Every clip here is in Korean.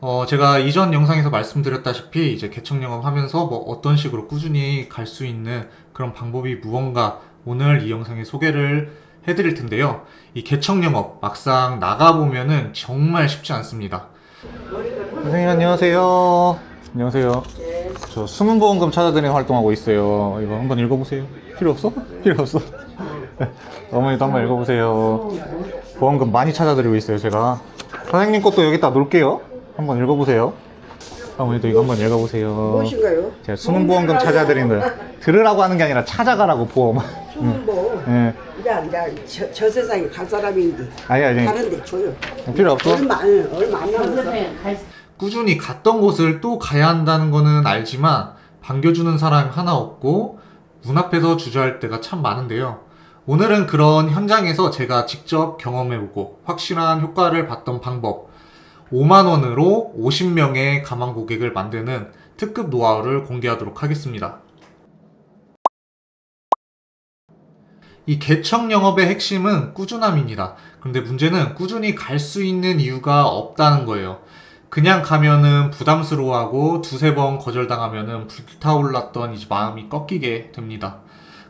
어, 제가 이전 영상에서 말씀드렸다시피 이제 개척 영업하면서 뭐 어떤 식으로 꾸준히 갈 수 있는 그런 방법이 무언가 오늘 이 영상에 소개를 해드릴 텐데요. 이 개척 영업 막상 나가보면은 정말 쉽지 않습니다. 선생님 안녕하세요. 안녕하세요. 저 숨은 보험금 찾아드리는 활동하고 있어요. 이거 한번 읽어보세요. 필요 없어? 필요 없어. 어머니도 한번 읽어보세요. 보험금 많이 찾아드리고 있어요, 제가. 선생님 것도 여기다 놓을게요. 한번 읽어보세요. 어머니도 이거 한번 읽어보세요. 무엇인가요? 제가 숨은 보험금 찾아드리는 들으라고 하는 게 아니라 찾아가라고 보험. 숨은 뭐 예. 이제 저, 저 세상에 갈 사람인데 아니 아니 다른데 줘요. 필요 없어. 얼마 안 얼마 안 남았어. 꾸준히 갔던 곳을 또 가야 한다는 거는 알지만 반겨주는 사람이 하나 없고 문 앞에서 주저할 때가 참 많은데요. 오늘은 그런 현장에서 제가 직접 경험해보고 확실한 효과를 봤던 방법 5만원으로 50명의 가망 고객을 만드는 특급 노하우를 공개하도록 하겠습니다. 이 개척 영업의 핵심은 꾸준함입니다. 근데 문제는 꾸준히 갈 수 있는 이유가 없다는 거예요. 그냥 가면은 부담스러워하고 두세 번 거절당하면은 불타올랐던 이제 마음이 꺾이게 됩니다.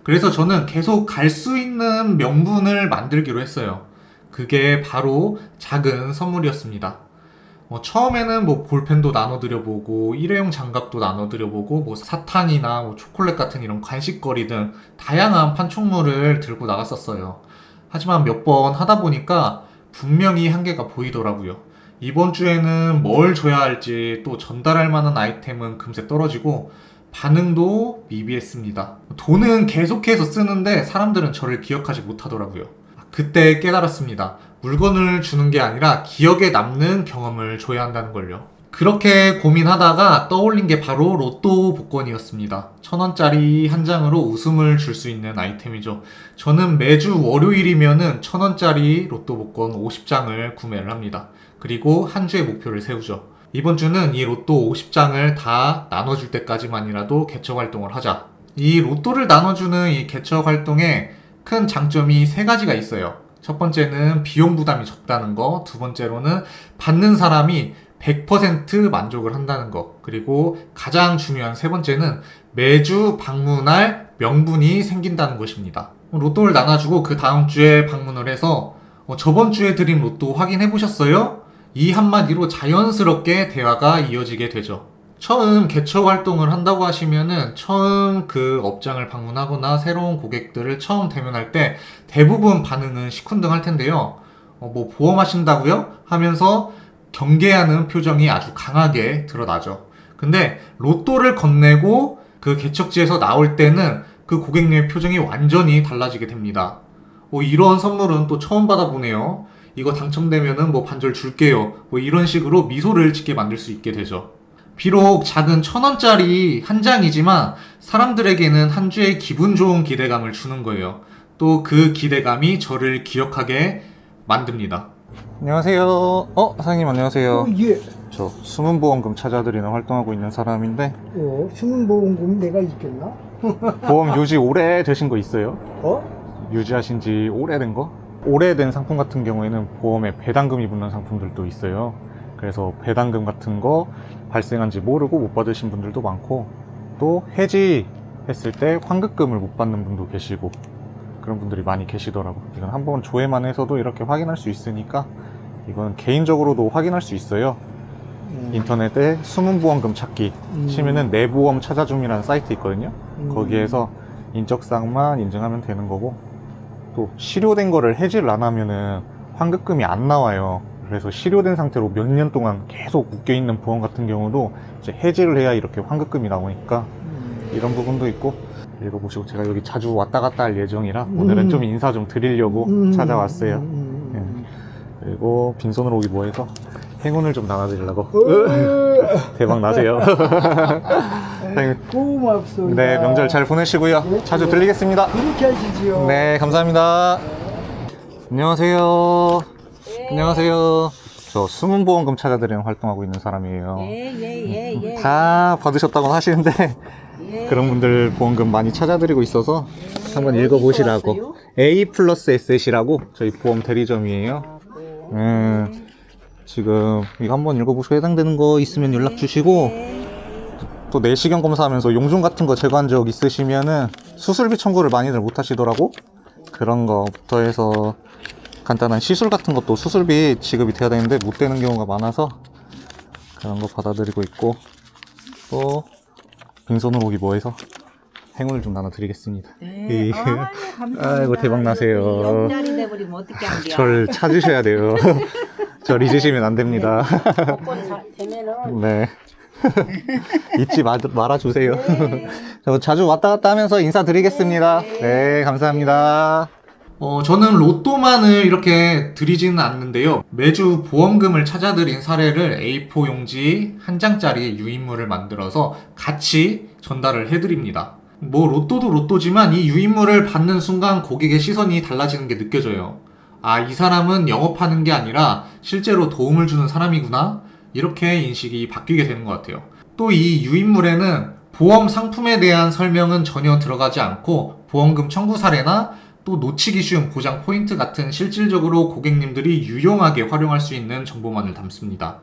그래서 저는 계속 갈 수 있는 명분을 만들기로 했어요. 그게 바로 작은 선물이었습니다. 어, 처음에는 뭐 볼펜도 나눠드려보고 일회용 장갑도 나눠드려보고 뭐 사탕이나 뭐 초콜릿 같은 이런 간식거리 등 다양한 판촉물을 들고 나갔었어요. 하지만 몇 번 하다 보니까 분명히 한계가 보이더라고요. 이번 주에는 뭘 줘야 할지 또 전달할 만한 아이템은 금세 떨어지고 반응도 미비했습니다. 돈은 계속해서 쓰는데 사람들은 저를 기억하지 못하더라고요. 그때 깨달았습니다. 물건을 주는 게 아니라 기억에 남는 경험을 줘야 한다는 걸요. 그렇게 고민하다가 떠올린 게 바로 로또 복권이었습니다. 천 원짜리 한 장으로 웃음을 줄 수 있는 아이템이죠. 저는 매주 월요일이면은 천 원짜리 로또 복권 50장을 구매를 합니다. 그리고 한 주의 목표를 세우죠. 이번 주는 이 로또 50장을 다 나눠줄 때까지만이라도 개척 활동을 하자. 이 로또를 나눠주는 이 개척 활동에 큰 장점이 세 가지가 있어요. 첫 번째는 비용 부담이 적다는 거, 두 번째로는 받는 사람이 100% 만족을 한다는 거, 그리고 가장 중요한 세 번째는 매주 방문할 명분이 생긴다는 것입니다. 로또를 나눠주고 그 다음 주에 방문을 해서 어, 저번 주에 드린 로또 확인해 보셨어요? 이 한마디로 자연스럽게 대화가 이어지게 되죠. 처음 개척 활동을 한다고 하시면은 처음 그 업장을 방문하거나 새로운 고객들을 처음 대면할 때 대부분 반응은 시큰둥할 텐데요. 어, 뭐 보험하신다고요? 하면서 경계하는 표정이 아주 강하게 드러나죠. 근데 로또를 건네고 그 개척지에서 나올 때는 그 고객님의 표정이 완전히 달라지게 됩니다. 어, 이런 선물은 또 처음 받아보네요. 이거 당첨되면은 뭐 반절 줄게요. 뭐 이런 식으로 미소를 짓게 만들 수 있게 되죠. 비록 작은 천 원짜리 한 장이지만 사람들에게는 한 주의 기분 좋은 기대감을 주는 거예요. 또 그 기대감이 저를 기억하게 만듭니다. 안녕하세요. 어, 사장님 안녕하세요. 예. 저 숨은 보험금 찾아드리는 활동하고 있는 사람인데 어, 숨은 보험금 내가 있겠나? 보험 유지 오래 되신 거 있어요? 어? 유지하신 지 오래된 거? 오래된 상품 같은 경우에는 보험에 배당금이 붙는 상품들도 있어요. 그래서 배당금 같은 거 발생한지 모르고 못 받으신 분들도 많고 또 해지했을 때 환급금을 못 받는 분도 계시고 그런 분들이 많이 계시더라고. 이건 한번 조회만 해서도 이렇게 확인할 수 있으니까 이건 개인적으로도 확인할 수 있어요. 음. 인터넷에 숨은 보험금 찾기 음. 치면은 내 보험 찾아줌이라는 사이트 있거든요. 음. 거기에서 인적사항만 인증하면 되는 거고 또 실효된 거를 해지를 안 하면은 환급금이 안 나와요. 그래서 실효된 상태로 몇 년 동안 계속 묶여 있는 보험 같은 경우도 이제 해지를 해야 이렇게 환급금이 나오니까 음. 이런 부분도 있고 읽어보시고 제가 여기 자주 왔다 갔다 할 예정이라 오늘은 음. 좀 인사 좀 드리려고 음. 찾아왔어요. 음. 음. 그리고 빈손으로 오기 뭐해서 행운을 좀 나눠드리려고 어, 대박 나세요. 고맙습니다. 네 명절 잘 보내시고요. 네. 자주 들리겠습니다. 그렇게 하시지요. 네, 감사합니다. 안녕하세요. 안녕하세요. 저 숨은 보험금 찾아드리는 활동하고 있는 사람이에요. 예 예 예 예. 다 받으셨다고 하시는데 예. 그런 분들 보험금 많이 찾아드리고 있어서 한번 읽어보시라고. 왔어요? A 플러스 S이라고 저희 보험 대리점이에요. 음, 지금 이거 한번 읽어보시고 해당되는 거 있으면 연락 주시고 또 내시경 검사하면서 용종 같은 거 제거한 적 있으시면은 수술비 청구를 많이들 못 하시더라고 그런 거부터 해서 간단한 시술 같은 것도 수술비 지급이 돼야 되는데 못 되는 경우가 많아서 그런 거 받아들이고 있고 또 빈손으로 오기 뭐해서 행운을 좀 나눠드리겠습니다. 네. 예. 감사합니다. 아이고, 대박 나세요. 영날이 돼버리면 어떻게 안 돼요? 저를 찾으셔야 돼요. 절 잊으시면 안 됩니다. 복권 다 되면은 네. 잊지 마, 말아주세요. 저 자주 왔다 갔다 하면서 인사드리겠습니다. 네, 감사합니다. 어, 저는 로또만을 이렇게 드리지는 않는데요. 매주 보험금을 찾아드린 사례를 A4 용지 한 장짜리 유인물을 만들어서 같이 전달을 해드립니다. 뭐 로또도 로또지만 이 유인물을 받는 순간 고객의 시선이 달라지는 게 느껴져요. 아, 이 사람은 영업하는 게 아니라 실제로 도움을 주는 사람이구나. 이렇게 인식이 바뀌게 되는 것 같아요. 또 이 유인물에는 보험 상품에 대한 설명은 전혀 들어가지 않고 보험금 청구 사례나 또 놓치기 쉬운 보장 포인트 같은 실질적으로 고객님들이 유용하게 활용할 수 있는 정보만을 담습니다.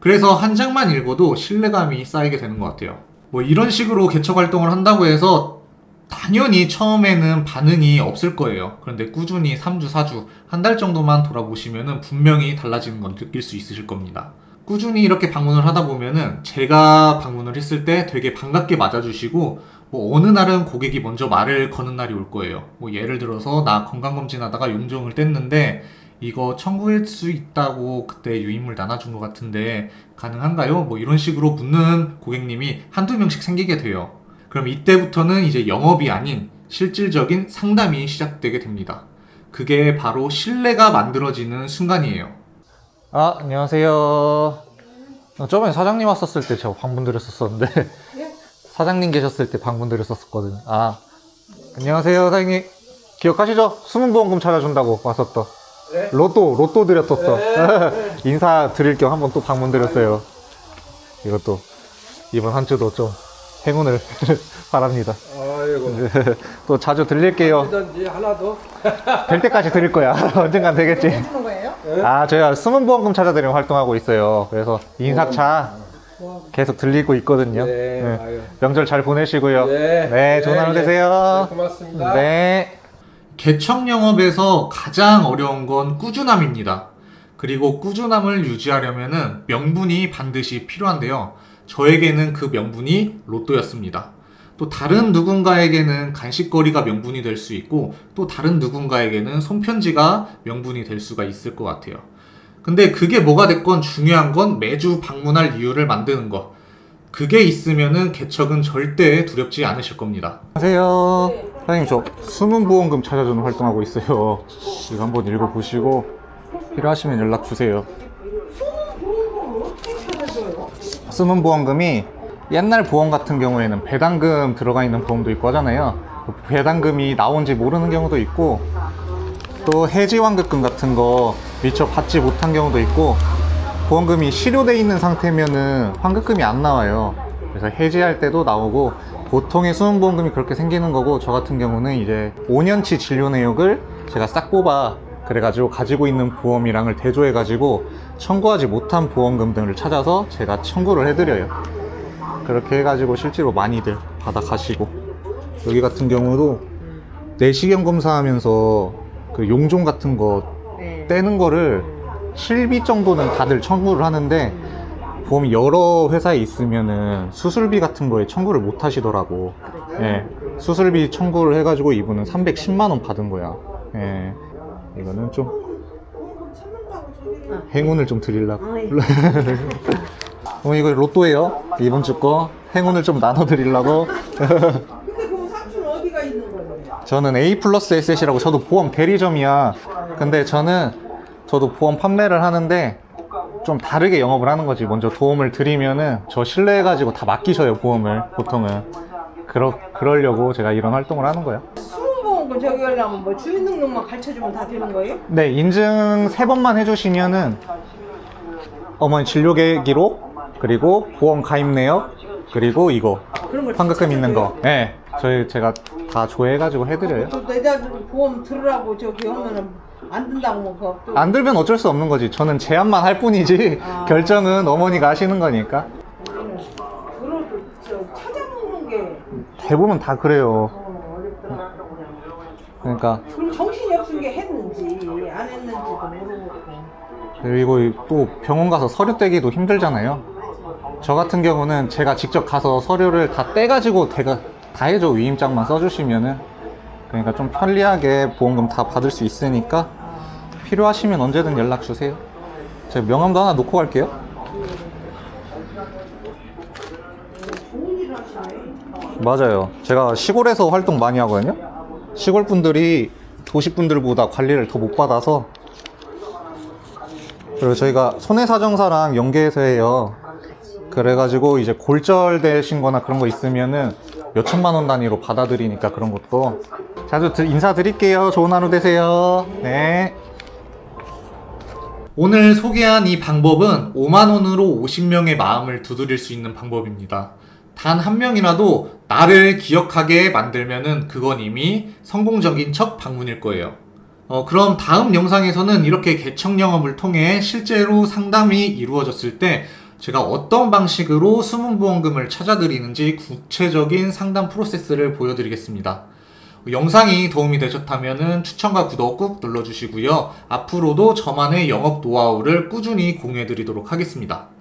그래서 한 장만 읽어도 신뢰감이 쌓이게 되는 것 같아요. 뭐 이런 식으로 개척 활동을 한다고 해서 당연히 처음에는 반응이 없을 거예요. 그런데 꾸준히 3주, 4주, 한 달 정도만 돌아보시면은 분명히 달라지는 건 느낄 수 있으실 겁니다. 꾸준히 이렇게 방문을 하다 보면은 제가 방문을 했을 때 되게 반갑게 맞아주시고 뭐 어느 날은 고객이 먼저 말을 거는 날이 올 거예요. 뭐 예를 들어서 나 건강검진하다가 용종을 뗐는데 이거 청구할 수 있다고 그때 유인물 나눠준 것 같은데 가능한가요? 뭐 이런 식으로 묻는 고객님이 한두 명씩 생기게 돼요. 그럼 이때부터는 이제 영업이 아닌 실질적인 상담이 시작되게 됩니다. 그게 바로 신뢰가 만들어지는 순간이에요. 아, 안녕하세요. 어, 저번에 사장님 왔었을 때 제가 방문 드렸었었는데, 사장님 계셨을 때 방문 드렸었거든요. 아, 안녕하세요, 사장님. 기억하시죠? 수문보험금 찾아준다고 왔었던. 로또, 로또 드렸었어. 인사 드릴 겸 한번 또 방문 드렸어요. 이것도, 이번 한 주도 좀 행운을 바랍니다. 아이고. 또 자주 들릴게요. 하나 더. 될 때까지 드릴 거야. 언젠간 되겠지. 해주는 거예요? 아, 저희가 숨은보험금 찾아드리는 활동하고 있어요. 그래서 인사차 계속 들리고 있거든요. 네, 네. 아유. 명절 잘 보내시고요. 네. 네, 좋은 네, 하루 네. 되세요. 네, 고맙습니다. 네. 개척 영업에서 가장 어려운 건 꾸준함입니다. 그리고 꾸준함을 유지하려면은 명분이 반드시 필요한데요. 저에게는 그 명분이 로또였습니다. 또 다른 누군가에게는 간식거리가 명분이 될 수 있고 또 다른 누군가에게는 손편지가 명분이 될 수가 있을 것 같아요. 근데 그게 뭐가 됐건 중요한 건 매주 방문할 이유를 만드는 것. 그게 있으면은 개척은 절대 두렵지 않으실 겁니다. 안녕하세요. 사장님, 저 숨은 보험금 찾아주는 활동하고 있어요. 이거 한번 읽어보시고 필요하시면 연락 주세요. 숨은 보험금이 옛날 보험 같은 경우에는 배당금 들어가 있는 보험도 있고 하잖아요. 그 배당금이 나온지 모르는 경우도 있고 또 해지환급금 같은 거 미처 받지 못한 경우도 있고 보험금이 실효돼 있는 상태면은 환급금이 안 나와요. 그래서 해지할 때도 나오고 보통의 수문보험금이 그렇게 생기는 거고 저 같은 경우는 이제 5년치 진료 내역을 제가 싹 뽑아 그래가지고 가지고 있는 보험이랑을 대조해가지고 청구하지 못한 보험금들을 찾아서 제가 청구를 해드려요. 그렇게 해가지고 실제로 많이들 받아 가시고 여기 같은 경우도 내시경 검사하면서 그 용종 같은 거 네. 떼는 거를 실비 정도는 다들 청구를 하는데 보험이 여러 회사에 있으면은 수술비 같은 거에 청구를 못 하시더라고. 예. 수술비 청구를 해가지고 이분은 310만 원 받은 거야. 예. 이거는 좀 행운을 좀 드리려고. 어, 이거 로또예요. 이번 주 거. 행운을 좀 나눠 드리려고. 저는 A 플러스 SS라고 저도 보험 대리점이야. 근데 저는 저도 보험 판매를 하는데 좀 다르게 영업을 하는 거지. 먼저 도움을 드리면은 저 신뢰해가지고 다 맡기셔요 보험을 보통은. 그러 그러려고 제가 이런 활동을 하는 거예요. 수능보험금 저기 하려면 뭐 주민등록만 가르쳐주면 다 되는 거예요? 네 인증 세 번만 해주시면은 어머니 진료 계기록 그리고 보험 가입 내역 그리고 이거 그런 걸 환급금 있는 거. 네 저희 제가 다 조회해가지고 해드려요. 또 내자들 보험 들으라고 저기 하면은 안 든다고 뭐 그거 또 안 들면 어쩔 수 없는 거지. 저는 제안만 할 뿐이지 아. 결정은 어머니가 하시는 거니까. 그래도 저 찾아보는 게 대부분 다 그래요. 어. 그러니까 그럼 정신이 없은 게 했는지 안 했는지도 모르고 그리고 또 병원 가서 서류 떼기도 힘들잖아요. 저 같은 경우는 제가 직접 가서 서류를 다 떼가지고 대가 다 해줘 위임장만 써주시면은 그러니까 좀 편리하게 보험금 다 받을 수 있으니까 필요하시면 언제든 연락 주세요. 제가 명함도 하나 놓고 갈게요. 맞아요. 제가 시골에서 활동 많이 하거든요. 시골 분들이 도시 분들보다 관리를 더 못 받아서 그리고 저희가 손해사정사랑 연계해서 해요. 그래가지고 이제 골절되신 거나 그런 거 있으면은 몇천만 원 단위로 받아들이니까 그런 것도 자주 드- 인사드릴게요. 좋은 하루 되세요. 네. 오늘 소개한 이 방법은 5만원으로 50명의 마음을 두드릴 수 있는 방법입니다. 단 한 명이라도 나를 기억하게 만들면은 그건 이미 성공적인 첫 방문일 거예요. 어, 그럼 다음 영상에서는 이렇게 개척 영업을 통해 실제로 상담이 이루어졌을 때 제가 어떤 방식으로 수문보험금을 찾아드리는지 구체적인 상담 프로세스를 보여드리겠습니다. 영상이 도움이 되셨다면 추천과 구독 꾹 눌러주시고요. 앞으로도 저만의 영업 노하우를 꾸준히 공유해드리도록 하겠습니다.